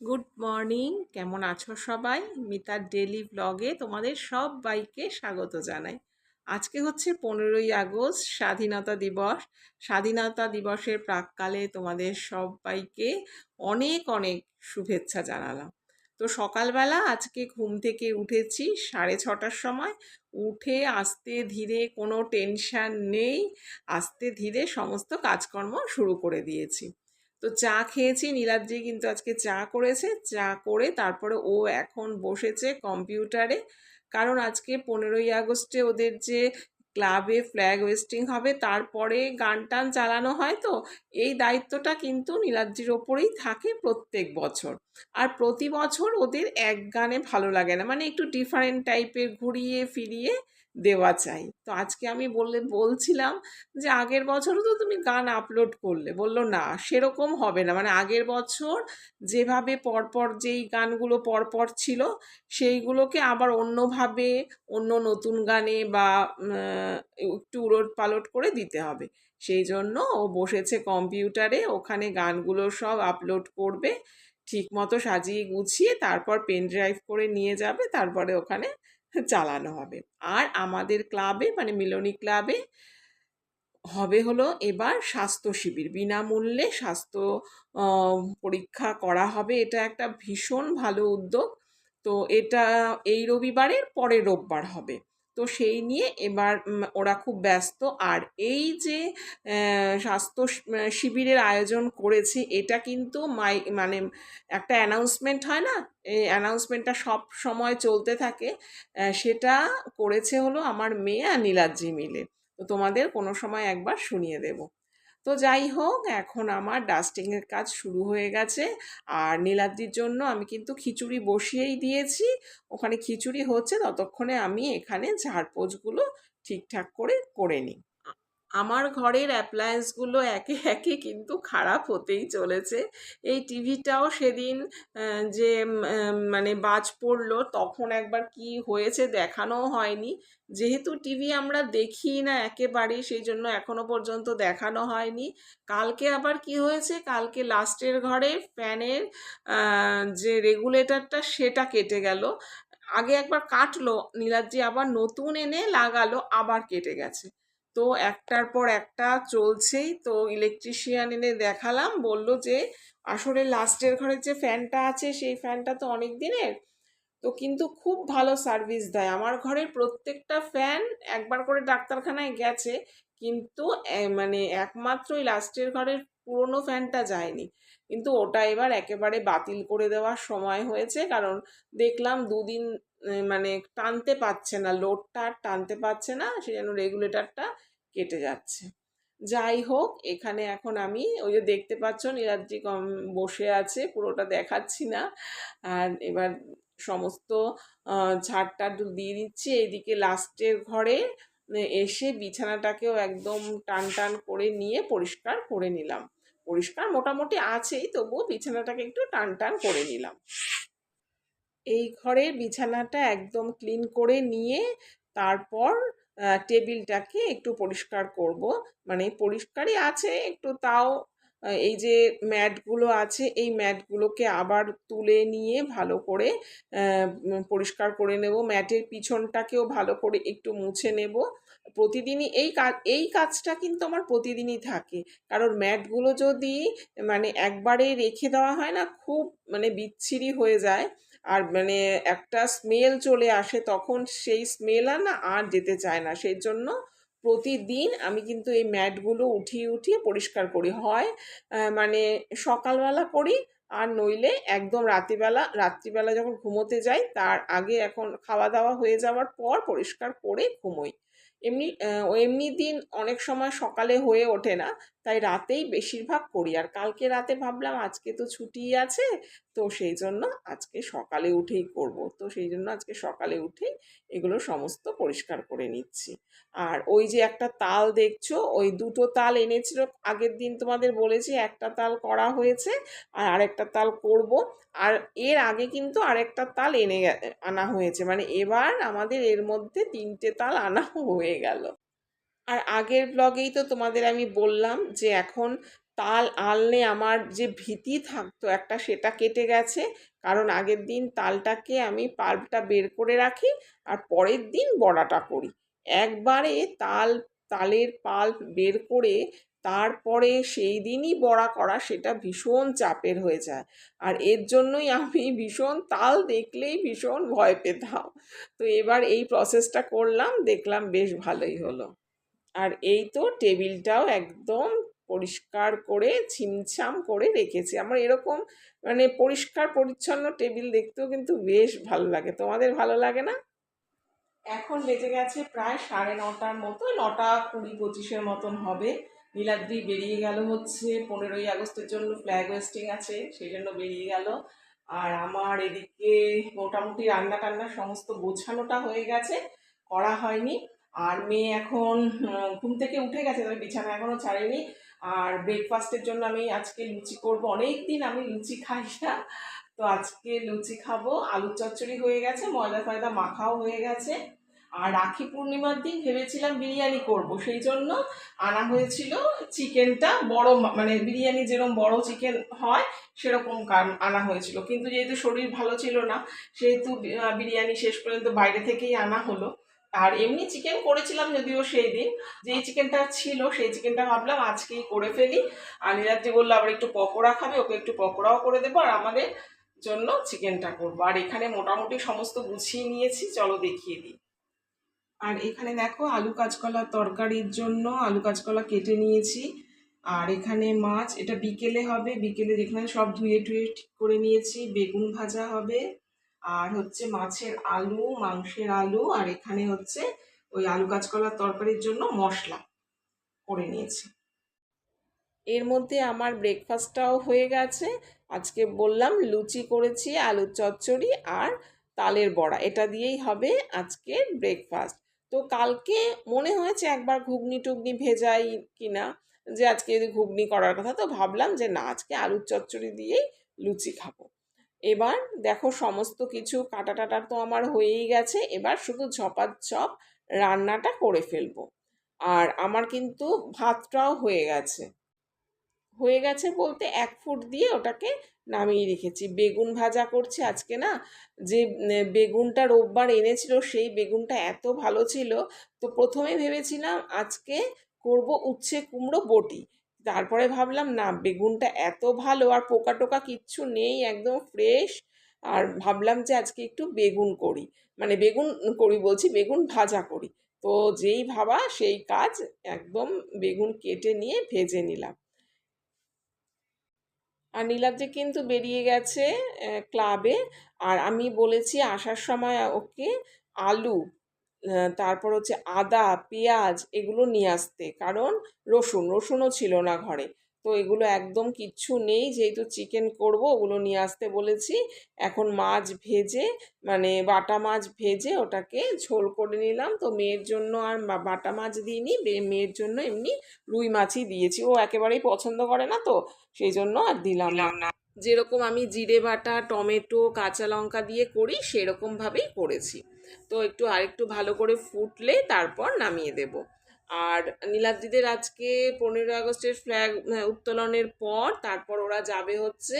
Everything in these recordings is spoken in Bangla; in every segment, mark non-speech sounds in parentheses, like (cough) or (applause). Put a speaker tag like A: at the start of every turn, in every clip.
A: গুড মর্নিং কেমন আছো সবাই? মিতার ডেলি ব্লগে তোমাদের সব বাইকে স্বাগত জানাই। আজকে হচ্ছে পনেরোই আগস্ট, স্বাধীনতা দিবস। স্বাধীনতা দিবসের প্রাককালে তোমাদের সবাইকে অনেক অনেক শুভেচ্ছা জানালাম। তো সকালবেলা আজকে ঘুম থেকে উঠেছি সাড়ে ছটার সময়। উঠে আস্তে ধীরে কোনো টেনশান নেই। আস্তে ধীরে সমস্ত কাজকর্ম শুরু করে দিয়েছি। তো চা খেয়েছি, নীলাদ্রি কিন্তু আজকে চা করেছে, চা করে তারপরে ও এখন বসেছে কম্পিউটারে। কারণ আজকে পনেরোই আগস্টে ওদের যে ক্লাবে ফ্ল্যাগ ওয়েস্টিং হবে, তারপরে গান টান চালানো হয় তো, এই দায়িত্বটা কিন্তু নীলাদ্রির ওপরেই থাকে প্রত্যেক বছর। আর প্রতি বছর ওদের এক গানে ভালো লাগে না মানে একটু ডিফারেন্ট টাইপের ঘুরিয়ে, ফিরিয়ে দেওয়া চাই। তো আজকে আমি বললে, বলছিলাম যে আগের বছরও তো তুমি গান আপলোড করলে। বলল, না, সেরকম হবে না। মানে আগের বছর যেভাবে পরপর যেই গানগুলো পরপর ছিল, সেইগুলোকে আবার অন্যভাবে, অন্য নতুন গানে বা একটু উলট পালট করে দিতে হবে। সেই জন্য ও বসেছে কম্পিউটারে ওখানে গানগুলো সব আপলোড করবে ঠিক মতো সাজিয়ে গুছিয়ে তারপর পেন ড্রাইভ করে নিয়ে যাবে, তারপরে ওখানে চালানো হবে। আর আমাদের ক্লাবে মানে মিলনী ক্লাবে, হবে হলো এবার স্বাস্থ্য শিবির। বিনামূল্যে স্বাস্থ্য পরীক্ষা করা হবে। এটা একটা ভীষণ ভালো উদ্যোগ। তো এটা এই রবিবারের পরের রোববার হবে। তো সেই নিয়ে এবার ওরা খুব ব্যস্ত। আর এই যে স্বাস্থ্য শিবিরের আয়োজন করেছে, এটা কিন্তু মাই মানে একটা অ্যানাউন্সমেন্ট হয় না? এই অ্যানাউন্সমেন্টটা সব সময় চলতে থাকে। সেটা করেছে হলো আমার মেয়ে আর নীলাদ্রি মিলে। তো তোমাদের কোনো সময় একবার শুনিয়ে দেবো। তো যাই হোক, এখন আমার ডাস্টিংয়ের কাজ শুরু হয়ে গেছে। আর নীলাদ্রির জন্য আমি কিন্তু খিচুড়ি বসিয়েই দিয়েছি। ওখানে খিচুড়ি হচ্ছে, ততক্ষণে আমি এখানে ঝাড়পোচগুলো ঠিকঠাক করে করে নিই। আমার ঘরের অ্যাপ্লায়েন্সগুলো একে (laughs) একে কিন্তু খারাপ হতেই চলেছে। এই টিভিটাও সেদিন যে মানে বাজ পড়ল, তখন একবার কি হয়েছে দেখানোও হয়নি। যেহেতু টিভি আমরা দেখি না একেবারে সেই জন্য এখনও পর্যন্ত দেখানো হয়নি। কালকে আবার কি হয়েছে? কালকে লাস্টের ঘরে ফ্যানের যে রেগুলেটরটা সেটা কেটে গেল। আগে একবার কাটলো, নীলাদ্রি আবার নতুন এনে লাগালো, আবার কেটে গেছে। তো একটার পর একটা চলছেই। তো ইলেকট্রিশিয়ান এনে দেখালাম, বলল যে, আসলে লাস্টের ঘরের যে ফ্যানটা আছে, সেই ফ্যানটা তো অনেক দিনের। তো কিন্তু খুব ভালো সার্ভিস দেয়। আমার ঘরের প্রত্যেকটা ফ্যান একবার করে ডাক্তারখানায় গেছে, কিন্তু মানে একমাত্র ওই লাস্টের ঘরের পুরনো ফ্যানটা যায়নি। কিন্তু ওটা এবার একেবারে বাতিল করে দেওয়ার সময় হয়েছে, কারণ দেখলাম দুদিন মানে টানতে পারছে না লোডটা টানতে পারছে না, সে যেন রেগুলেটরটা কেটে যাচ্ছে। যাই হোক, এখানে এখন আমি ওই যে দেখতে পাচ্ছ নীলাদ্রি কম বসে আছে, পুরোটা দেখাচ্ছি না। আর এবার সমস্ত ঝাড়টা দিয়ে দিচ্ছি। এইদিকে লাস্টের ঘরে এসে বিছানাটাকেও একদম টান টান করে নিয়ে পরিষ্কার করে নিলাম। পরিষ্কার মোটামুটি আছেই, তবুও বিছানাটাকে একটু টান টান করে নিলাম। এই ঘরের বিছানাটা একদম ক্লিন করে নিয়ে, তারপর টেবিলটাকে একটু পরিষ্কার করব। মানে পরিষ্কারই আছে, একটু তাও এই যে ম্যাটগুলো আছে, এই ম্যাটগুলোকে আবার তুলে নিয়ে ভালো করে পরিষ্কার করে নেব। ম্যাটের পিছনটাকেও ভালো করে একটু মুছে নেব। প্রতিদিনই এই কাজ এই কাজটা কিন্তু আমার প্রতিদিনই থাকে। কারণ ম্যাটগুলো যদি মানে একবারে রেখে দেওয়া হয় না, খুব মানে বিচ্ছিরি হয়ে যায়। আর মানে একটা স্মেল চলে আসে তখন সেই স্মেল আর না আর যেতে চায় না। সেই জন্য প্রতিদিন আমি কিন্তু এই ম্যাটগুলো উঠিয়ে উঠিয়ে পরিষ্কার করি। হয় মানে সকালবেলা করি আর নইলে একদম রাত্রিবেলা রাত্রিবেলা যখন ঘুমোতে যাই তার আগে এখন খাওয়া দাওয়া হয়ে যাওয়ার পর পরিষ্কার করে ঘুমোই। এমনি এমনি দিন অনেক সময় সকালে হয়ে ওঠে না। তাই রাতেই বেশিরভাগ করি। আর কালকে রাতে ভাবলাম আজকে তো ছুটি আছে, তো সেই জন্য আজকে সকালে উঠেই করব। তো সেই জন্য আজকে সকালে উঠেই এগুলো সমস্ত পরিষ্কার করে নিচ্ছি। আর ওই যে একটা তাল দেখছ, ওই দুটো তাল এনেছিল, আগের দিন তোমাদের বলেছি একটা তাল করা হয়েছে আর আরেকটা তাল করব। আর এর আগে কিন্তু আরেকটা তাল এনে আনা হয়েছে। মানে এবার আমাদের এর মধ্যে তিনটে তাল আনা হয়ে গেল। আর আগের ব্লগেই তো তোমাদের আমি বললাম যে এখন তাল আনলে আমার যে ভীতি থাকতো একটা সেটা কেটে গেছে। কারণ আগের দিন তালটাকে আমি পাল্পটা বের করে রাখি আর পরের দিন বড়াটা করি। একবারে তাল, তালের পাল্প বের করে তারপরে সেই দিনই বড়া করা সেটা ভীষণ চাপের হয়ে যায়। আর এর জন্যই আমি ভীষণ তাল দেখলেই ভীষণ ভয় পেতাম। তো এবার এই প্রসেসটা করলাম, দেখলাম বেশ ভালোই হলো। আর এই তো টেবিলটাও একদম পরিষ্কার করে, ছিমছাম করে রেখেছি। আমার এরকম মানে পরিষ্কার, পরিচ্ছন্ন টেবিল দেখতেও কিন্তু বেশ ভালো লাগে। তোমাদের ভালো লাগে না? এখন বেজে গেছে প্রায় সাড়ে নটার মতো, নটা কুড়ি পঁচিশের মতন হবে। নীলাদ্রি বেরিয়ে গেল হচ্ছে পনেরোই আগস্টের জন্য ফ্ল্যাগ ওয়েস্টিং আছে, সেই জন্য বেরিয়ে গেল। আর আমার এদিকে মোটামুটি রান্না টান্না সমস্ত গোছানোটা হয়ে গেছে, করা হয়নি। আর মেয়ে এখন ঘুম থেকে উঠে গেছে, তবে বিছানা এখনও ছাড়েনি। আর ব্রেকফাস্টের জন্য আমি আজকে লুচি করব। অনেক দিন আমি লুচি খাই না। তো আজকে লুচি খাব। আলুর চচ্চড়ি হয়ে গেছে, ময়দা ফয়দা মাখাও হয়ে গেছে। আর রাখি পূর্ণিমার দিন ভেবেছিলাম বিরিয়ানি করব, সেই জন্য আনা হয়েছিল চিকেনটা, বড় মানে বিরিয়ানি যেরকম বড় চিকেন হয়, সেরকম আনা হয়েছিল। কিন্তু যেহেতু শরীর ভালো ছিল না, সেহেতু বিরিয়ানি শেষ পর্যন্ত বাইরে থেকেই আনা হলো। আর এমনি চিকেন করেছিলাম যদিও সেই দিন, যেই চিকেনটা ছিল সেই চিকেনটা ভাবলাম আজকেই করে ফেলি। আর নীলাদ্রি বলল, আবার একটু পকোড়া খাবে, ওকে একটু পকোড়াও করে দেবো, আর আমাদের জন্য চিকেনটা করব। আর এখানে মোটামুটি সমস্ত গুছিয়ে নিয়েছি, চলো দেখিয়ে দিই। আর এখানে দেখো, আলু কাঁচকলা তরকারির জন্য আলু কাঁচকলা কেটে নিয়েছি। আর এখানে মাছ, এটা বিকেলে হবে, বিকেলে যেখানে সব ধুয়ে টুয়ে ঠিক করে নিয়েছি, বেগুন ভাজা হবে। আর হচ্ছে মাছের আলু, মাংসের আলু, আর এখানে হচ্ছে ওই আলু কাঁচকলার তরকারির জন্য মশলা করে নিয়েছি। এর মধ্যে আমার ব্রেকফাস্টটাও হয়ে গেছে। আজকে বললাম লুচি করেছি, আলুর চচ্চড়ি আর তালের বড়া। এটা দিয়েই হবে আজকের ব্রেকফাস্ট তো কালকে মনে হয়েছে একবার ঘুগনি টুগনি ভেজাই কিনা, যে আজকে যদি ঘুগনি করার কথা, তো ভাবলাম যে না, আজকে আলুর চচ্চড়ি দিয়েই লুচি খাব। এবার দেখো সমস্ত কিছু কাটা টাটা তো আমার হয়েই গেছে, এবার শুধু ঝপাঝপ রান্নাটা করে ফেলব। আর আমার কিন্তু ভাতটাও হয়ে গেছে। হয়ে গেছে বলতে এক ফুট দিয়ে ওটাকে নামিয়ে রেখেছি। বেগুন ভাজা করছি আজকে না, যে বেগুনটা রোববার এনেছিল সেই বেগুনটা এত ভালো ছিল, তো প্রথমে ভেবেছিলাম আজকে করব উচ্ছে কুমড়ো বটি। তারপরে ভাবলাম, না, বেগুনটা এত ভালো আর পোকা টোকা কিচ্ছু নেই, একদম ফ্রেশ। আর ভাবলাম যে আজকে একটু বেগুন করি। মানে বেগুন করি বলছি, বেগুন ভাজা করি। তো যেই ভাবা সেই কাজ একদম বেগুন কেটে নিয়ে ভেজে নিলাম। আর নীলাদ্রি কিন্তু বেরিয়ে গেছে ক্লাবে। আর আমি বলেছি আসার সময় ওকে আলু তারপর হচ্ছে আদা পেঁয়াজ এগুলো নিয়ে আসতে। কারণ রসুন রসুনও ছিল না ঘরে। তো এগুলো একদম কিচ্ছু নেই। যেহেতু চিকেন করব ওগুলো নিয়ে আসতে বলেছি। এখন মাছ ভেজে মানে বাটা মাছ ভেজে ওটাকে ঝোল করে নিলাম। তো মেয়ের জন্য আর বাটা মাছ দিইনি। মেয়ের জন্য এমনি রুই মাছই দিয়েছি। ও একেবারেই পছন্দ করে না তো সেই জন্য আর দিলাম না। যেরকম আমি জিরে বাটা টমেটো কাঁচা লঙ্কা দিয়ে করি সেরকমভাবেই করেছি। তো একটু আরেকটু ভালো করে ফুটলে তারপর নামিয়ে দেব। আর নীলাদ্রিদের আজকে পনেরোই আগস্টের ফ্ল্যাগ উত্তোলনের পর তারপর ওরা যাবে হচ্ছে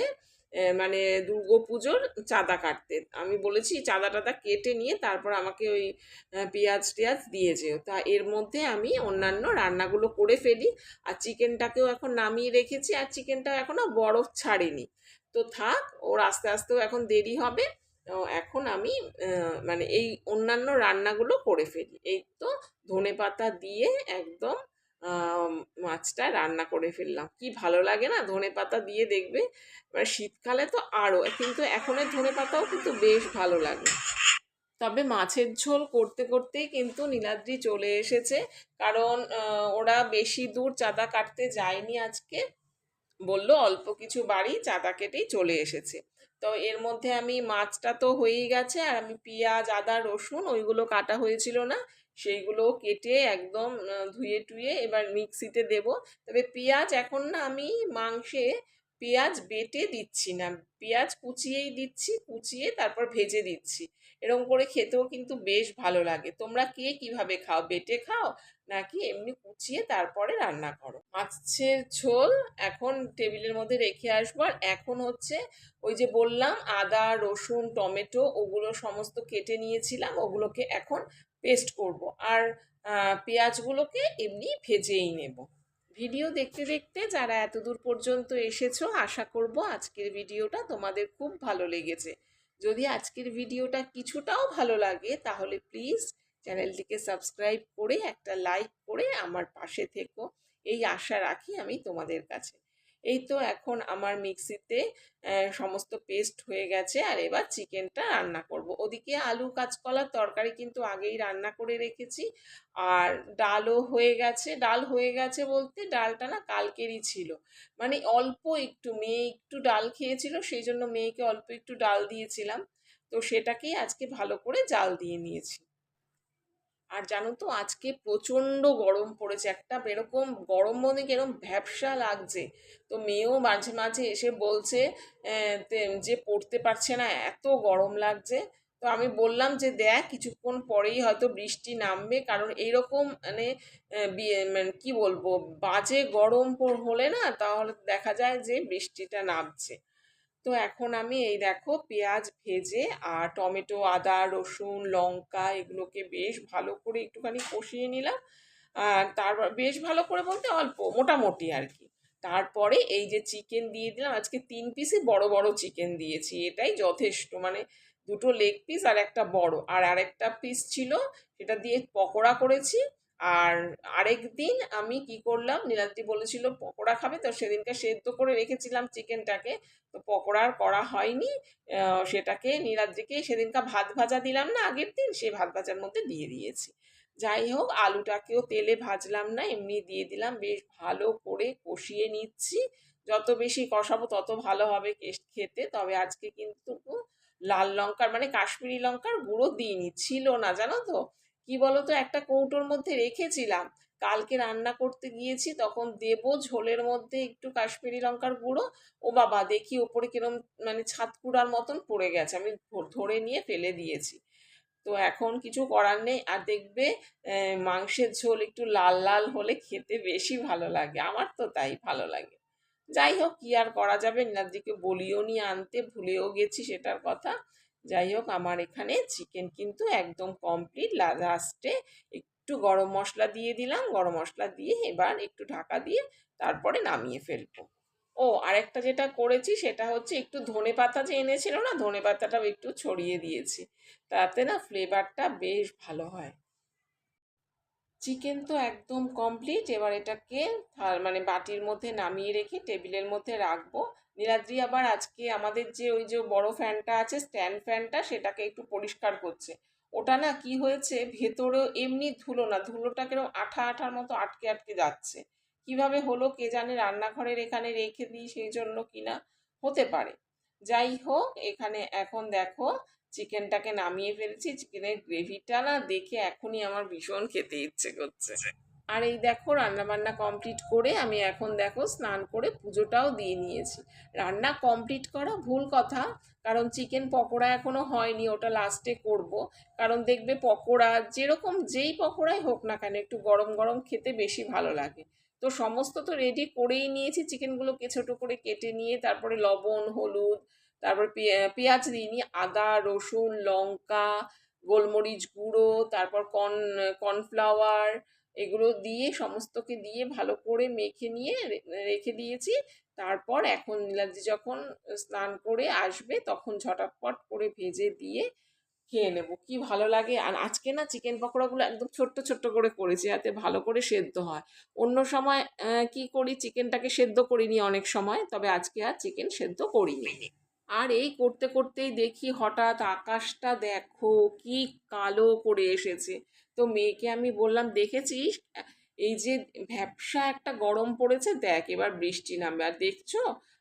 A: মানে দুর্গা পুজোর চাঁদা কাটতে। আমি বলেছি চাঁদা টাদা কেটে নিয়ে তারপর আমাকে ওই পেঁয়াজ টিয়াজ দিয়ে যেও। তা এর মধ্যে আমি অন্যান্য রান্নাগুলো করে ফেলি। আর চিকেনটাকেও এখন নামিয়ে রেখেছি, আর চিকেনটাও এখনও বরফ ছাড়েনি। তো থাক, ওর আস্তে আস্তেও এখন দেরি হবে। এখন আমি মানে এই অন্যান্য রান্নাগুলো করে ফেলি। এই তো ধনে পাতা দিয়ে একদম মাছটা রান্না করে ফেললাম। কি ভালো লাগে না ধনে পাতা দিয়ে দেখবে? মানে শীতকালে তো আরও কিন্তু এখনের ধনে পাতাও কিন্তু বেশ ভালো লাগে। তবে মাছের ঝোল করতে করতেই কিন্তু নীলাদ্রি চলে এসেছে। কারণ ওরা বেশি দূর চাঁদা কাটতে যায়নি আজকে। বলল অল্প কিছু বাড়ি চাঁদা কেটেই চলে এসেছে। তো এর মধ্যে আমি মাছটা তো হয়েই গেছে আর আমি পেঁয়াজ, আদা, রসুন ওইগুলো কাটা হয়েছিল না। সেইগুলো কেটে একদম ধুয়ে টুয়ে এবার মিক্সিতে দেব। তবে পেঁয়াজ এখন না আমি মাংসে পেঁয়াজ বেটে দিচ্ছি না। পেঁয়াজ কুচিয়েই দিচ্ছি, কুচিয়ে তারপর ভেজে দিচ্ছি। এরকম করে খেতেও কিন্তু বেশ ভালো লাগে। তোমরা কে কীভাবে খাও? বেটে খাও? নাকি এমনি কুচিয়ে তারপরে রান্না করো? মাছের ঝোল এখন টেবিলের মধ্যে রেখে আসব। আর এখন হচ্ছে ওই যে বললাম, আদা, রসুন, টমেটো ওগুলো সমস্ত কেটে নিয়েছিলাম। ওগুলোকে এখন পেস্ট করব। আর পেঁয়াজগুলোকে এমনি ভেজেই নেব। ভিডিও দেখতে দেখতে যারা এত দূর পর্যন্ত এসেছ, আশা করব আজকের ভিডিওটা তোমাদের খুব ভালো লেগেছে। যদি আজকের ভিডিওটা কিছুটাও ভালো লাগে, তাহলে প্লিজ চ্যানেলটিকে সাবস্ক্রাইব করে একটা লাইক করে আমার পাশে থেকো। এই আশা রাখি আমি তোমাদের কাছে। এই তো এখন আমার মিক্সিতে সমস্ত পেস্ট হয়ে গেছে আর এবার চিকেনটা রান্না করব। ওদিকে আলু কাঁচকলার তরকারি কিন্তু আগেই রান্না করে রেখেছি। আর ডালও হয়ে গেছে। ডাল হয়ে গেছে বলতে ডালটা না কালকেরই ছিল। মানে অল্প একটু, মেয়ে একটু ডাল খেয়েছিল, সেই জন্য মেয়েকে অল্প একটু ডাল দিয়েছিলাম। তো সেটাকেই আজকে ভালো করে জাল দিয়ে নিয়েছি। আর জানো তো, আজকে প্রচণ্ড গরম পড়েছে, একটা এরকম গরম মনে এরকম ভ্যাবসা লাগছে। তো মেয়েও মাঝে মাঝে এসে বলছে যে পড়তে পারছে না, এত গরম লাগছে। তো আমি বললাম যে, দেখ, কিছুক্ষণ পরেই হয়তো বৃষ্টি নামবে। কারণ এইরকম মানে মানে কি বলব, বাজে গরম হলে না তাহলে দেখা যায় যে বৃষ্টিটা নামছে। তো এখন আমি এই দেখো পেঁয়াজ ভেজে আর টমেটো, আদা, রসুন, লঙ্কা এগুলোকে বেশ ভালো করে একটুখানি কষিয়ে নিলাম। আর তারপর বেশ ভালো করে বলতে অল্প, মোটামুটি আর কি। তারপরে এই যে চিকেন দিয়ে দিলাম, আজকে তিন পিসই বড় বড় চিকেন দিয়েছি, এটাই যথেষ্ট। মানে দুটো লেগ পিস আর একটা বড়। আর আরেকটা পিস ছিল, সেটা দিয়ে পকোড়া করেছি। আর আরেক দিন আমি কি করলাম, নীলাদ্রি বলেছিল, পকোড়া খাবে? তো সেদিনকে সেদ্ধ করে রেখেছিলাম চিকেনটাকে। তো পকোড়া আর করা হয়নি। সেটাকে নীলাদ্রিকে সেদিনকা ভাত ভাজা দিলাম না, আগের দিন সেই ভাত ভাজার মধ্যে দিয়ে দিয়েছি। যাই হোক, আলুটাকেও তেলে ভাজলাম না, এমনি দিয়ে দিলাম। বেশ ভালো করে কষিয়ে নিচ্ছি। যত বেশি কষাবো, তত ভালো হবে খেতে। তবে আজকে কিন্তু লাল লঙ্কার মানে কাশ্মীরি লঙ্কার গুঁড়ো দিইনি, ছিল না, জানো তো? কি বলো তো একটা কৌটোর মধ্যে রেখেছিলাম। কালকে রান্না করতে গিয়েছি, তখন দেবো ঝোলের মধ্যে একটু কাশ্মীরি লঙ্কার গুঁড়ো। ও বাবা, দেখি ওপরে কিরম মানে ছাতকুড়ার মতন পড়ে গেছে। আমি ধরে নিয়ে ফেলে দিয়েছি। তো এখন কিছু করার নেই। আর দেখবে মাংসের ঝোল একটু লাল লাল হলে খেতে বেশি ভালো লাগে। আমার তো তাই ভালো লাগে। যাই হোক, কি আর করা যাবে? নীলাদ্রিকে বলিও নিয়ে আনতে ভুলেও গেছি সেটার কথা। যাই হোক আমার এখানে চিকেন কিন্তু একদম কমপ্লিট লাস্টে একটু গরম মশলা দিয়ে দিলাম। গরম মশলা দিয়ে এবার একটু ঢাকা দিয়ে তারপরে নামিয়ে ফেলব। ও, আরেকটা যেটা করেছি সেটা হচ্ছে একটু ধনে পাতা যে এনেছিল না, ধনে পাতাটাও একটু ছড়িয়ে দিয়েছি। তাতে না ফ্লেভারটা বেশ ভালো হয়। চিকেন তো একদম কমপ্লিট এবার এটাকে মানে বাটির মধ্যে নামিয়ে রেখে টেবিলের মধ্যে রাখব। নীলাদ্রি আবার আজকে আমাদের যে ওই যে বড় ফ্যানটা আছে, স্ট্যান্ড ফ্যানটা, সেটাকে একটু পরিষ্কার করছে। ওটা না কি হয়েছে, ভেতরেও এমনি ধুলো না, ধুলোটা কীরকম আঠা আঠার মতো আটকে আটকে যাচ্ছে? কীভাবে হলো কে জানে রান্নাঘরের এখানে রেখে দিই সেই জন্য কিনা হতে পারে। যাই হোক, এখানে এখন দেখো, চিকেনটাকে নামিয়ে ফেলেছি। চিকেনের গ্রেভিটা না দেখে এখনই আমার ভীষণ খেতে ইচ্ছে করছে। আর এই দেখো রান্না বান্না কমপ্লিট করে আমি এখন দেখো স্নান করে পুজোটাও দিয়ে নিয়েছি। রান্না কমপ্লিট করা ভুল কথা, কারণ চিকেন পকোড়া এখনও হয়নি, ওটা লাস্টে করব। কারণ দেখবে পকোড়া যেরকম যেই পকোড়াই হোক না কেন, একটু গরম গরম খেতে বেশি ভালো লাগে। তো সমস্ত তো রেডি করেই নিয়েছি চিকেনগুলোকে ছোটো করে কেটে নিয়ে তারপরে লবণ, হলুদ, তারপর পেঁয়াজ দিইনি, আদা, রসুন, লঙ্কা, গোলমরিচ গুঁড়ো, তারপর কর্ন কর্নফ্লাওয়ার এগুলো দিয়ে, সমস্তকে দিয়ে ভালো করে মেখে নিয়ে রেখে দিয়েছি। তারপর এখন নীলাদ্রি যখন স্নান করে আসবে, তখন ঝটাপট করে ভেজে দিয়ে খেয়ে নেব। কি ভালো লাগে। আর আজকে না চিকেন পকোড়াগুলো একদম ছোট্ট ছোট্ট করে করেছি, যাতে ভালো করে সেদ্ধ হয়। অন্য সময় কি করি, চিকেনটাকে সেদ্ধ করিনি অনেক সময়, তবে আজকে আর চিকেন সেদ্ধ করিনি। আর এই করতে, করতেই দেখি হঠাৎ আকাশটা দেখো, কি কালো করে এসেছে। তো মেয়েকে আমি বললাম, দেখেছিস? এই যে ভ্যাপসা একটা গরম পড়েছে, দেখ এবার বৃষ্টি নামবে। আর দেখছ?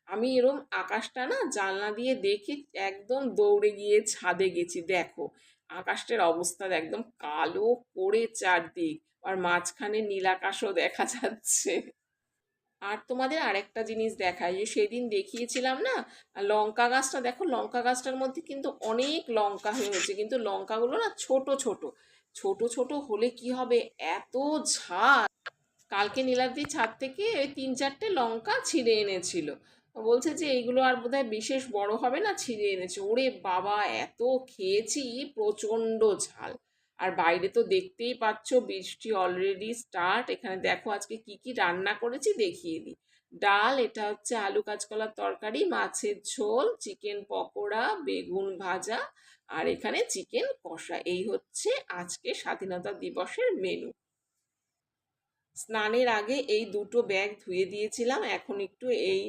A: আমি এরম আকাশটা না জানলা দিয়ে দেখে একদম দৌড়ে গিয়ে ছাদে গেছি, দেখো। আকাশটার অবস্থা একদম কালো করে চারদিক, আর মাঝখানে নীল আকাশও দেখা যাচ্ছে। আর তোমাদের আরেকটা জিনিস দেখাই, যে সেদিন দেখিয়েছিলাম না, লঙ্কা গাছটা, দেখো লঙ্কা গাছটার মধ্যে কিন্তু অনেক লঙ্কা হয়েছে, কিন্তু লঙ্কাগুলো না ছোট ছোট। ছোট ছোট হলে কি হবে? এত ঝাল। কালকে নীলাদ্রি ছাদ থেকে ওই তিন চারটে লঙ্কা ছিঁড়ে এনেছিল। বলছে যে এইগুলো আর বোধহয় বিশেষ বড় হবে না, ছিঁড়ে এনেছে। ওরে বাবা, এত খেয়েছি, প্রচণ্ড ঝাল। আর বাইরে তো দেখতেই পাচ্ছ, বৃষ্টি অলরেডি স্টার্ট এখানে দেখো আজকে কি কি রান্না করেছি, দেখিয়ে দিই। ডাল, এটা হচ্ছে আলু কাঁচকলার তরকারি, মাছের ঝোল, চিকেন পকোড়া, বেগুন ভাজা আর এখানে চিকেন কষা। এই হচ্ছে আজকে স্বাধীনতা দিবসের মেনু স্নানের আগে এই দুটো ব্যাগ ধুয়ে দিয়েছিলাম। এখন একটু এই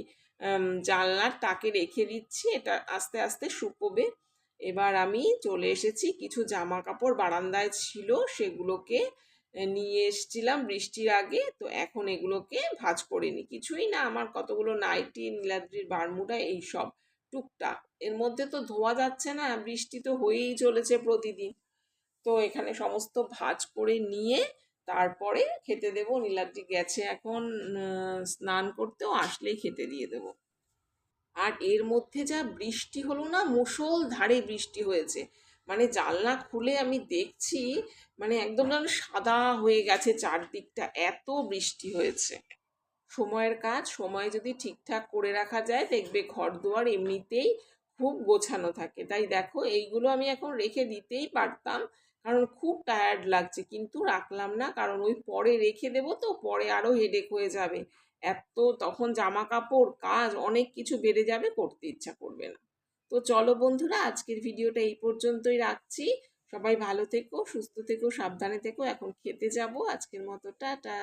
A: জানলার তাকে রেখে দিচ্ছি। এটা আস্তে আস্তে শুকোবে। এবার আমি চলে এসেছি। কিছু জামা কাপড় বারান্দায় ছিল, সেগুলোকে নিয়ে এসেছিলাম বৃষ্টির আগে, তো এখন এগুলোকে ভাঁজ করে কিছুই না, আমার কতগুলো নাইটি, নীলাদ্রির বারমুডা, এইসব, টুকটাক। এর মধ্যে তো ধোয়া যাচ্ছে না, বৃষ্টি তো হয়েই চলেছে প্রতিদিন। তো এখানে সমস্ত ভাঁজ করে নিয়ে তারপরে খেতে দেবো। নীলাদ্রি গেছে এখন স্নান করতেও আসলেই খেতে দিয়ে দেবো। আর এর মধ্যে যা বৃষ্টি হলো না মুষল ধারে বৃষ্টি হয়েছে। মানে জানলা খুলে আমি দেখছি মানে একদম যেন সাদা হয়ে গেছে চারদিকটা, এত বৃষ্টি হয়েছে। সময়ের কাজ, সময় যদি ঠিকঠাক করে রাখা যায়, দেখবে ঘর দুয়ার এমনিতেই খুব গোছানো থাকে। তাই দেখো, এইগুলো আমি এখন রেখে দিতেই পারতাম, কারণ খুব টায়ার্ড লাগছে, কিন্তু রাখলাম না, কারণ ওই পরে রেখে দেবো তো, পরে আরও হেডেক হয়ে যাবে। এত, তখন জামা কাপড় কাজ, অনেক কিছু বেড়ে যাবে, করতে ইচ্ছা করবে না। তো চলো বন্ধুরা, আজকের ভিডিওটা এই পর্যন্তই রাখছি। সবাই ভালো থেকো, সুস্থ থেকো, সাবধানে থেকো। এখন খেতে যাব। আজকের মতো, টাটা।